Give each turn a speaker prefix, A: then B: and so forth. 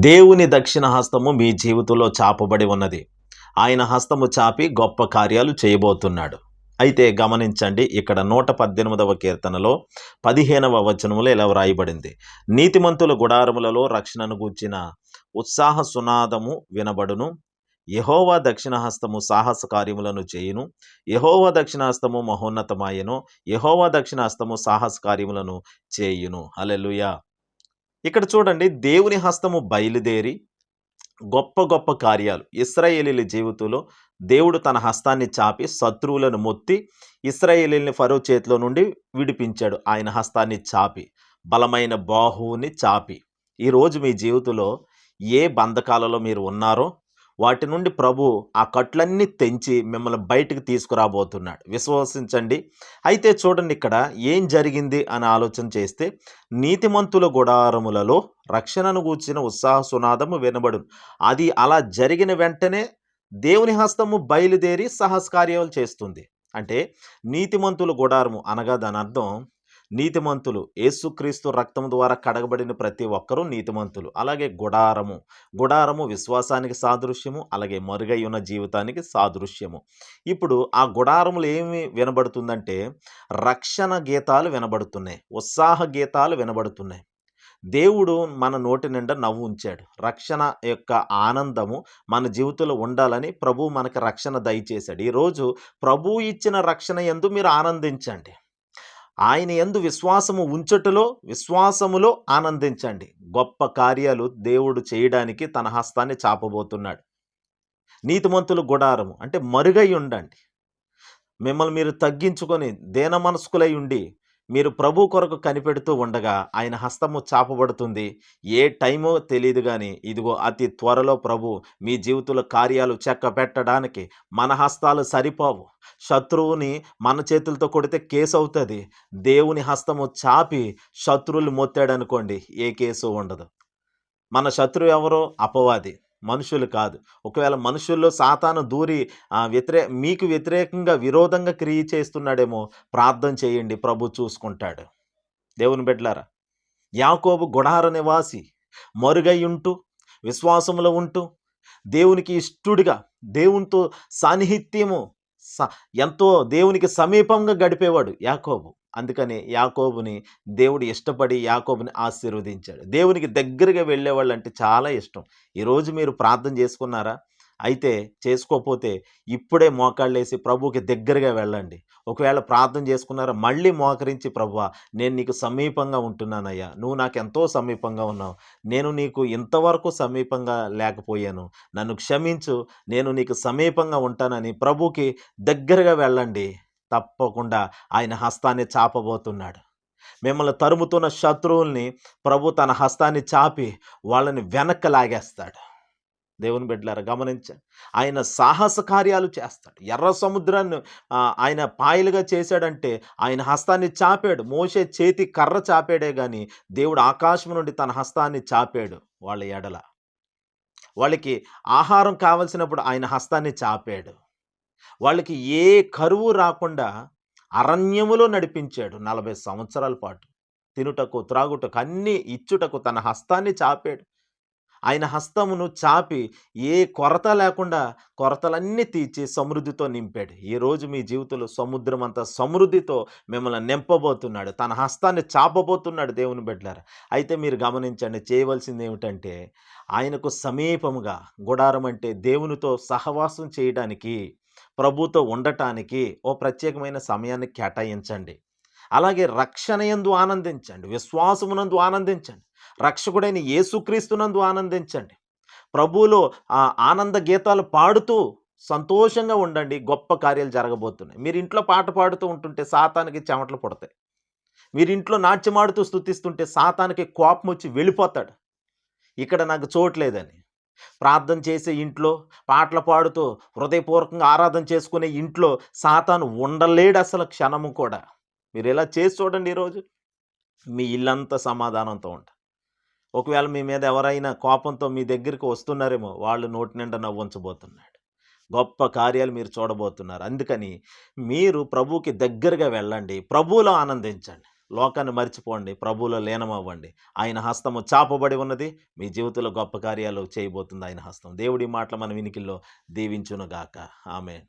A: దేవుని దక్షిణ హస్తము మీ జీవితంలో చాపబడి ఉన్నది. ఆయన హస్తము చాపి గొప్ప కార్యాలు చేయబోతున్నాడు. అయితే గమనించండి ఇక్కడ నూట పద్దెనిమిదవ కీర్తనలో పదిహేనవ వచనములో ఇలా వ్రాయబడింది. నీతిమంతుల గుడారములలో రక్షణను గూర్చిన ఉత్సాహ సునాదము వినబడును. యహోవా దక్షిణహస్తము సాహస కార్యములను చేయును. యహోవా దక్షిణహస్తము మహోన్నతమాయను. యహోవా దక్షిణహస్తము సాహస కార్యములను చేయును. అలెలుయా ఇక్కడ చూడండి దేవుని హస్తము బయలుదేరి గొప్ప గొప్ప కార్యాలు. ఇస్రాయేలీల జీవితంలో దేవుడు తన హస్తాన్ని చాపి శత్రువులను మొత్తి ఇస్రాయేలీని ఫరో చేతిలో నుండి విడిపించాడు. ఆయన హస్తాన్ని చాపి బలమైన బాహువుని చాపి. ఈరోజు మీ జీవితంలో ఏ బంధకాలలో మీరు ఉన్నారో వాటి నుండి ప్రభు ఆ కట్లన్నీ తెంచి మిమ్మల్ని బయటికి తీసుకురాబోతున్నాడు. విశ్వసించండి. అయితే చూడండి ఇక్కడ ఏం జరిగింది అని ఆలోచన చేస్తే నీతిమంతుల గుడారములలో రక్షణను గూర్చిన ఉత్సాహ సునాదము వినబడు అది అలా జరిగిన వెంటనే దేవుని హస్తము బయలుదేరి సహస్కార్యాలు చేస్తుంది. అంటే నీతిమంతుల గుడారము అనగా దాని అర్థం నీతిమంతులు. యేసుక్రీస్తు రక్తం ద్వారా కడగబడిన ప్రతి ఒక్కరూ నీతిమంతులు. అలాగే గుడారము. గుడారము విశ్వాసానికి సాదృశ్యము. అలాగే మరుగై ఉన్న జీవితానికి సాదృశ్యము. ఇప్పుడు ఆ గుడారములు ఏమి వినబడుతుందంటే రక్షణ గీతాలు వినబడుతున్నాయి. ఉత్సాహ గీతాలు వినబడుతున్నాయి. దేవుడు మన నోటి నిండా నవ్వు ఉంచాడు. రక్షణ యొక్క ఆనందము మన జీవితంలో ఉండాలని ప్రభు మనకి రక్షణ దయచేశాడు. ఈరోజు ప్రభు ఇచ్చిన రక్షణ ఎందు మీరు ఆనందించండి. ఆయన ఎందు విశ్వాసము ఉంచటలో విశ్వాసములో ఆనందించండి. గొప్ప కార్యాలు దేవుడు చేయడానికి తన హస్తాన్ని చాపబోతున్నాడు. నీతిమంతులు గుడారము అంటే మరుగై ఉండండి. మిమ్మల్ని మీరు తగ్గించుకొని దేన మనస్కులై ఉండి మీరు ప్రభు కొరకు కనిపెడుతూ ఉండగా ఆయన హస్తము చాపబడుతుంది. ఏ టైమో తెలియదు కానీ ఇదిగో అతి త్వరలో ప్రభు మీ జీవితంలో కార్యాలు చెక్క పెట్టడానికి మన హస్తాలు సరిపోవు. శత్రువుని మన చేతులతో కొడితే కేసు అవుతుంది దేవుని హస్తము చాపి శత్రువులు మొత్తాడనుకోండి ఏ కేసు ఉండదు. మన శత్రువు ఎవరో? అపవాది. మనుషులు కాదు. ఒకవేళ మనుషుల్లో సాతాను దూరి ఆ, వ్యతిరే మీకు వ్యతిరేకంగా విరోధంగా క్రియ చేస్తున్నాడేమో ప్రార్థన చేయండి ప్రభు చూసుకుంటాడు. దేవుని బిడ్డలారా యాకోబు గుడార నివాసి మరుగై ఉంటూ విశ్వాసంలో ఉంటూ దేవునికి ఇష్టుడిగా దేవునితో సాన్నిహిత్యము స- ఎంతో దేవునికి సమీపంగా గడిపేవాడు యాకోబు. అందుకని యాకోబుని దేవుడు ఇష్టపడి యాకోబుని ఆశీర్వదించాడు. దేవునికి దగ్గరగా వెళ్ళేవాళ్ళు అంటే చాలా ఇష్టం. ఈరోజు మీరు ప్రార్థన చేసుకున్నారా? అయితే చేసుకోకపోతే ఇప్పుడే మోకాళ్ళేసి ప్రభుకి దగ్గరగా వెళ్ళండి. ఒకవేళ ప్రార్థన చేసుకున్నారా మళ్ళీ మోకరించి ప్రభువా నేను నీకు సమీపంగా ఉంటున్నానయ్యా. నువ్వు నాకు ఎంతో సమీపంగా ఉన్నావు. నేను నీకు ఇంతవరకు సమీపంగా లేకపోయాను. నన్ను క్షమించు. నేను నీకు సమీపంగా ఉంటానని ప్రభుకి దగ్గరగా వెళ్ళండి. తప్పకుండా ఆయన హస్తాన్ని చాపబోతున్నాడు. మిమ్మల్ని తరుముతున్న శత్రువుల్ని ప్రభు తన హస్తాన్ని చాపి వాళ్ళని వెనక్కి లాగేస్తాడు. దేవుని బిడ్డలారా గమనించండి ఆయన సాహస కార్యాలు చేస్తాడు. ఎర్ర సముద్రాన్ని ఆయన పాయలుగా చేశాడంటే ఆయన హస్తాన్ని చాపాడు. మోసే చేతి కర్ర చాపాడే కానీ దేవుడు ఆకాశం నుండి తన హస్తాన్ని చాపాడు వాళ్ళ ఎడల. వాళ్ళకి ఆహారం కావలసినప్పుడు ఆయన హస్తాన్ని చాపాడు. వాళ్ళకి ఏ కరువు రాకుండా అరణ్యములో నడిపించాడు నలభై సంవత్సరాల పాటు. తినుటకు త్రాగుటకు అన్నీ ఇచ్చుటకు తన హస్తాన్ని చాపాడు. ఆయన హస్తమును చాపి ఏ కొరత లేకుండా కొరతలన్నీ తీర్చి సమృద్ధితో నింపాడు. ఈ రోజు మీ జీవితంలో సముద్రం అంత సమృద్ధితో మిమ్మల్ని నింపబోతున్నాడు తన హస్తాన్ని చాపబోతున్నాడు దేవుని బిడ్డలారు. అయితే మీరు గమనించండి చేయవలసింది ఏమిటంటే ఆయనకు సమీపముగా గుడారం అంటే దేవునితో సహవాసం చేయడానికి ప్రభుతో ఉండటానికి ఓ ప్రత్యేకమైన సమయాన్ని కేటాయించండి. అలాగే రక్షణ ఎందు ఆనందించండి. విశ్వాసమునందు ఆనందించండి. రక్షకుడైన యేసుక్రీస్తునందు ఆనందించండి. ప్రభువులో ఆ ఆనంద గీతాలు పాడుతూ సంతోషంగా ఉండండి. గొప్ప కార్యాలు జరగబోతున్నాయి. మీరు ఇంట్లో పాట పాడుతూ ఉంటుంటే సాతానికి చెమటలు పుడతాయి. మీరు ఇంట్లో నాట్యమాడుతూ స్థుతిస్తుంటే సాతానికి కోపం వచ్చి వెళ్ళిపోతాడు. ఇక్కడ నాకు చోట్లేదని ప్రార్థన చేసే ఇంట్లో పాటలు పాడుతూ హృదయపూర్వకంగా ఆరాధన చేసుకునే ఇంట్లో సాతాను ఉండలేడు అసలు క్షణము కూడా. మీరు ఇలా చేసి చూడండి ఈరోజు. మీ ఇల్లంతా సమాధానంతో ఉంటా. ఒకవేళ మీ మీద ఎవరైనా కోపంతో మీ దగ్గరికి వస్తున్నారేమో వాళ్ళు నోటి నిండా నవ్వుంచబోతున్నాడు గొప్ప కార్యాలు మీరు చూడబోతున్నారు. అందుకని మీరు ప్రభువుకి దగ్గరగా వెళ్ళండి. ప్రభువులో ఆనందించండి. లోకాన్ని మర్చిపోండి ప్రభువులో లీనమవ్వండి. ఆయన హస్తము చాపబడి ఉన్నది మీ జీవితంలో గొప్ప కార్యాలు చేయబోతుంది ఆయన హస్తం. దేవుడి మాటలు మన వినికిల్లో దీవించునుగాక. ఆమె